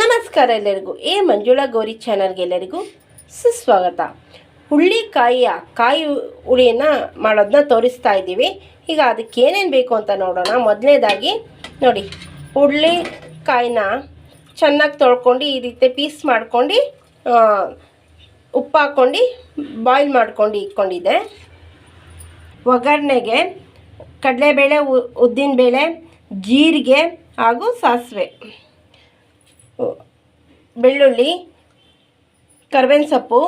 ನಮಸ್ಕಾರ ಎಲ್ಲರಿಗೂ, ಎ ಮಂಜುಳಾ ಗೌರಿ ಚಾನಲ್ಗೆ ಎಲ್ಲರಿಗೂ ಸುಸ್ವಾಗತ. ಹುಳ್ಳಿಕಾಯಿಯ ಕಾಯಿ ಹುಳಿಯನ್ನು ಮಾಡೋದನ್ನ ತೋರಿಸ್ತಾ ಇದ್ದೀವಿ. ಈಗ ಅದಕ್ಕೆ ಏನೇನು ಬೇಕು ಅಂತ ನೋಡೋಣ. ಮೊದಲನೇದಾಗಿ ನೋಡಿ ಹುಳ್ಳಿಕಾಯಿನ ಚೆನ್ನಾಗಿ ತೊಳ್ಕೊಂಡು ಈ ರೀತಿ ಪೀಸ್ ಮಾಡ್ಕೊಂಡು ಉಪ್ಪು ಹಾಕ್ಕೊಂಡು ಬಾಯ್ಲ್ ಮಾಡ್ಕೊಂಡು ಇಟ್ಕೊಂಡಿದ್ದೆ. ಒಗ್ಗರಣೆಗೆ ಕಡಲೆಬೇಳೆ ಉದ್ದಿನಬೇಳೆ, ಜೀರಿಗೆ ಹಾಗೂ ಸಾಸಿವೆ. ಬೆಳ್ಳುಳ್ಳಿ, ಕರ್ಬೇವಿನ ಸೊಪ್ಪು,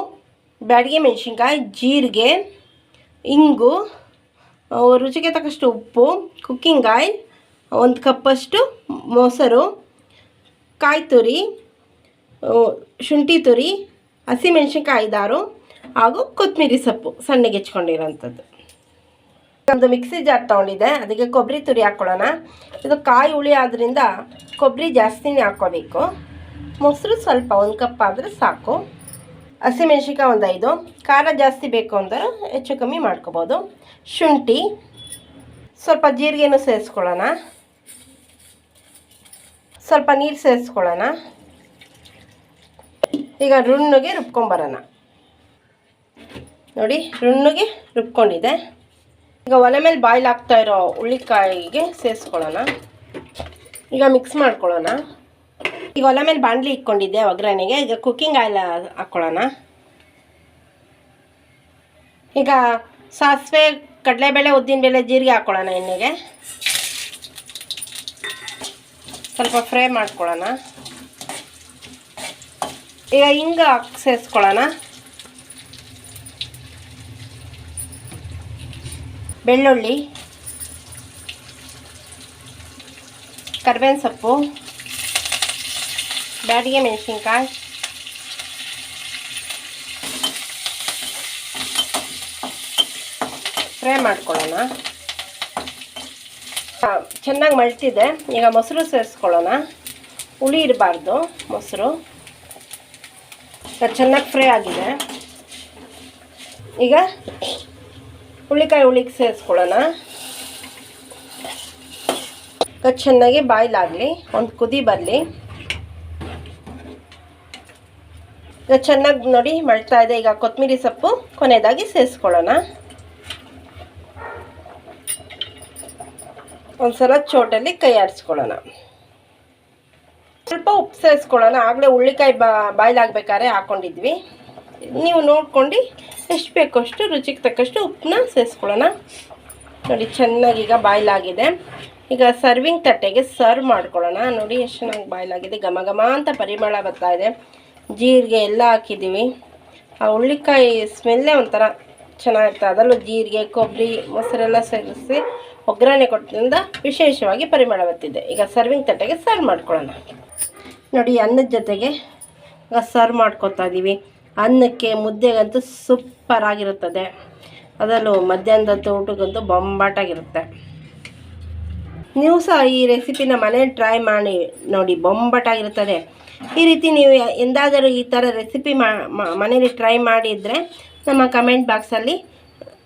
ಬ್ಯಾಡಿಗೆ ಮೆಣಸಿನ್ಕಾಯಿ, ಜೀರಿಗೆ, ಇಂಗು ರುಚಿಗೆ ತಕ್ಕಷ್ಟು ಉಪ್ಪು ಕುಕ್ಕಿಂಗ್ ಆಯಿಲ್ ಒಂದು ಕಪ್ಪಷ್ಟು ಮೊಸರು, ಕಾಯಿ ತುರಿ ಶುಂಠಿ ತುರಿ ಹಸಿಮೆಣ್ಸಿನ್ಕಾಯಿ ದಾರು ಹಾಗೂ ಕೊತ್ತಂಬರಿ ಸೊಪ್ಪು ಸಣ್ಣಗೆ ಹೆಚ್ಕೊಂಡಿರೋಂಥದ್ದು. ಒಂದು ಮಿಕ್ಸಿ ಜಾರ್ ತೊಗೊಂಡಿದ್ದೆ, ಅದಕ್ಕೆ ಕೊಬ್ಬರಿ ತುರಿ ಹಾಕ್ಕೊಳ್ಳೋಣ. ಇದು ಕಾಯಿ ಹುಳಿ ಆದ್ದರಿಂದ ಕೊಬ್ಬರಿ ಜಾಸ್ತಿನೇ ಹಾಕ್ಕೋಬೇಕು. ಮೊಸರು ಸ್ವಲ್ಪ ಒಂದು ಕಪ್ ಆದರೆ ಸಾಕು. ಹಸಿಮೆಣ್ಸಿನ್ಕಾಯಿ ಒಂದು ಐದು. ಖಾರ ಜಾಸ್ತಿ ಬೇಕು ಅಂದರೆ ಹೆಚ್ಚು ಕಮ್ಮಿ ಮಾಡ್ಕೋಬೋದು. ಶುಂಠಿ, ಸ್ವಲ್ಪ ಜೀರಿಗೆನೂ ಸೇರಿಸ್ಕೊಳ್ಳೋಣ. ಸ್ವಲ್ಪ ನೀರು ಸೇರಿಸ್ಕೊಳ್ಳೋಣ. ಈಗ ರುಣ್ಣಗೆ ರುಬ್ಕೊಂಬರೋಣ. ನೋಡಿ, ರುಣ್ಣಗೆ ರುಬ್ಕೊಂಡಿದೆ. ಈಗ ಒಲೆ ಮೇಲೆ ಬಾಯ್ಲ್ ಆಗ್ತಾ ಇರೋ ಹುಳ್ಳಿಕಾಯಿಗೆ ಸೇರಿಸ್ಕೊಳ್ಳೋಣ. ಈಗ ಮಿಕ್ಸ್ ಮಾಡ್ಕೊಳ್ಳೋಣ. ಈಗ ಒಲೆ ಮೇಲೆ ಬಾಣಲಿ ಇಟ್ಕೊಂಡಿದ್ದೆ ಒಗ್ಗರಣೆಗೆ. ಈಗ ಕುಕ್ಕಿಂಗ್ ಆಯಿಲ್ ಹಾಕ್ಕೊಳ್ಳೋಣ ಈಗ ಸಾಸಿವೆ, ಕಡಲೆಬೇಳೆ, ಉದ್ದಿನಬೇಳೆ, ಜೀರಿಗೆ ಹಾಕ್ಕೊಳ್ಳೋಣ ಎಣ್ಣೆಗೆ. ಸ್ವಲ್ಪ ಫ್ರೈ ಮಾಡ್ಕೊಳ್ಳೋಣ. ಈಗ ಹಿಂಗೆ ಹಾಕಿ ಸೇರಿಸ್ಕೊಳ್ಳೋಣ. ಬೆಳ್ಳುಳ್ಳಿ, ಕರ್ಬೇವಿನ ಸೊಪ್ಪು ಬ್ಯಾಡಿಗೆ ಮೆಣಸಿನ್ಕಾಯಿ ಫ್ರೈ ಮಾಡ್ಕೊಳ್ಳೋಣ. ಚೆನ್ನಾಗಿ ಮಳ್ತಿದೆ ಈಗ ಮೊಸರು ಸೇರಿಸ್ಕೊಳ್ಳೋಣ. ಹುಳಿ ಇರಬಾರ್ದು, ಮೊಸರು. ಚೆನ್ನಾಗಿ ಫ್ರೈ ಆಗಿದೆ. ಈಗ ಹುಳಿಕಾಯಿ ಹುಳಿಗೆ ಸೇರಿಸ್ಕೊಳ್ಳೋಣ. ಚೆನ್ನಾಗಿ ಬಾಯ್ಲಾಗಲಿ ಒಂದು ಕುದಿ ಬರಲಿ. ಈಗ ಚೆನ್ನಾಗಿ ನೋಡಿ ಮಳ್ತಾ ಇದೆ. ಈಗ ಕೊತ್ತಂಬರಿ ಸೊಪ್ಪು ಕೊನೆಯದಾಗಿ ಸೇರಿಸ್ಕೊಳ್ಳೋಣ ಒಂದ್ಸಲ ಚೋಟಲ್ಲಿ ಕೈ ಆಡಿಸ್ಕೊಳ್ಳೋಣ. ಸ್ವಲ್ಪ ಉಪ್ಪು ಸೇರಿಸ್ಕೊಳ್ಳೋಣ ಆಗಲೇ ಹುಳ್ಳಿಕಾಯಿ ಬಾ ಬಾಯ್ಲ್ ಆಗ್ಬೇಕಾದ್ರೆ ಹಾಕ್ಕೊಂಡಿದ್ವಿ ನೀವು ನೋಡ್ಕೊಂಡು ಎಷ್ಟು ಬೇಕೋ ಅಷ್ಟು ರುಚಿಗೆ ತಕ್ಕಷ್ಟು ಉಪ್ಪನ್ನ ಸೇರಿಸ್ಕೊಳ್ಳೋಣ ನೋಡಿ, ಚೆನ್ನಾಗಿ ಈಗ ಬಾಯ್ಲ್ ಆಗಿದೆ ಈಗ ಸರ್ವಿಂಗ್ ತಟ್ಟೆಗೆ ಸರ್ವ್ ಮಾಡ್ಕೊಳ್ಳೋಣ. ನೋಡಿ, ಎಷ್ಟು ಚೆನ್ನಾಗಿ ಬಾಯ್ಲ್ ಆಗಿದೆ ಘಮ ಘಮ ಅಂತ ಪರಿಮಳ ಬರ್ತಾ ಇದೆ. ಜೀರಿಗೆ ಎಲ್ಲ ಹಾಕಿದ್ದೀವಿ. ಆ ಹುಳ್ಳಿಕಾಯಿ ಸ್ಮೆಲ್ಲೇ ಒಂಥರ ಚೆನ್ನಾಗಿರ್ತದೆ ಅದರಲ್ಲೂ ಜೀರಿಗೆ ಕೊಬ್ಬರಿ ಮೊಸರೆಲ್ಲ ಸೇರಿಸಿ ಒಗ್ಗರಣೆ ಕೊಟ್ಟಿಂದ ವಿಶೇಷವಾಗಿ ಪರಿಮಳ ಬರ್ತಿದೆ. ಈಗ ಸರ್ವಿಂಗ್ ತಟ್ಟೆಗೆ ಸರ್ವ್ ಮಾಡ್ಕೊಳ್ಳೋಣ. ನೋಡಿ, ಅನ್ನದ ಜೊತೆಗೆ ಈಗ ಸರ್ವ್ ಮಾಡ್ಕೊತಾ ಇದ್ದೀವಿ ಅನ್ನಕ್ಕೆ ಮುದ್ದೆಗಂತೂ ಸೂಪರ್ ಆಗಿರುತ್ತದೆ. ಅದರಲ್ಲೂ ಮಧ್ಯಾಹ್ನದ ಊಟಕ್ಕಂತೂ ಬೊಂಬಾಟಾಗಿರುತ್ತೆ ನೀವು ಸಹ ಈ ರೆಸಿಪಿನ ಮನೇಲಿ ಟ್ರೈ ಮಾಡಿ ನೋಡಿ, ಬೊಂಬಟಾಗಿರುತ್ತದೆ. ಈ ರೀತಿ ನೀವು ಎಂದಾದರೂ ಈ ಥರ ರೆಸಿಪಿ ಮನೇಲಿ ಟ್ರೈ ಮಾಡಿದರೆ ನಮ್ಮ ಕಮೆಂಟ್ ಬಾಕ್ಸಲ್ಲಿ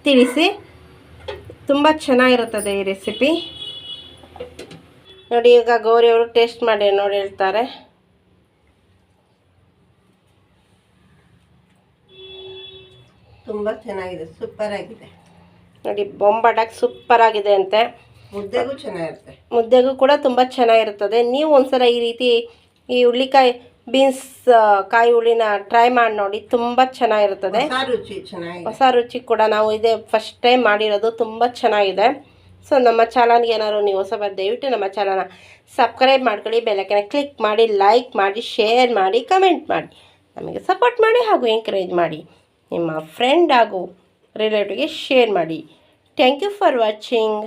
ತಿಳಿಸಿ. ತುಂಬ ಚೆನ್ನಾಗಿರುತ್ತದೆ ಈ ರೆಸಿಪಿ ನೋಡಿ, ಈಗ ಗೌರಿಯವರು ಟೇಸ್ಟ್ ಮಾಡಿ ನೋಡಿ ಹೇಳ್ತಾರೆ. ತುಂಬ ಚೆನ್ನಾಗಿದೆ ಸೂಪರ್ ಆಗಿದೆ. ನೋಡಿ, ಬೊಂಬಾಟಾಗಿ ಸೂಪರ್ ಆಗಿದೆ ಅಂತೆ. ಮುದ್ದೆಗೂ ಚೆನ್ನಾಗಿರುತ್ತೆ. ಮುದ್ದೆಗೂ ಕೂಡ ತುಂಬ ಚೆನ್ನಾಗಿರುತ್ತದೆ. ನೀವು ಒಂದ್ಸಲ ಈ ರೀತಿ ಈ ಹುಳ್ಳಿಕಾಯಿ ಬೀನ್ಸ್ ಕಾಯಿ ಹುಳಿನ ಟ್ರೈ ಮಾಡಿ ನೋಡಿ ತುಂಬ ಚೆನ್ನಾಗಿರುತ್ತದೆ. ಹೊಸ ರುಚಿ ಚೆನ್ನಾಗಿದೆ. ಹೊಸ ರುಚಿ ಕೂಡ ನಾವು ಇದೇ ಫಸ್ಟ್ ಟೈಮ್ ಮಾಡಿರೋದು ತುಂಬ ಚೆನ್ನಾಗಿದೆ. ಸೊ ನಮ್ಮ ಚಾನಲ್ಗೆ ಏನಾದ್ರು ನೀವು ಹೊಸಬ ದಯವಿಟ್ಟು ನಮ್ಮ ಚಾನಲ್ನ ಸಬ್ಸ್ಕ್ರೈಬ್ ಮಾಡ್ಕೊಳ್ಳಿ ಬೆಲಕಿನ ಕ್ಲಿಕ್ ಮಾಡಿ ಲೈಕ್ ಮಾಡಿ ಶೇರ್ ಮಾಡಿ ಕಮೆಂಟ್ ಮಾಡಿ. ನಮಗೆ ಸಪೋರ್ಟ್ ಮಾಡಿ ಹಾಗೂ ಎಂಕರೇಜ್ ಮಾಡಿ. ನಿಮ್ಮ ಫ್ರೆಂಡ್ ಹಾಗೂ ರಿಲೇಟಿವ್ಗೆ ಶೇರ್ ಮಾಡಿ. Thank you for watching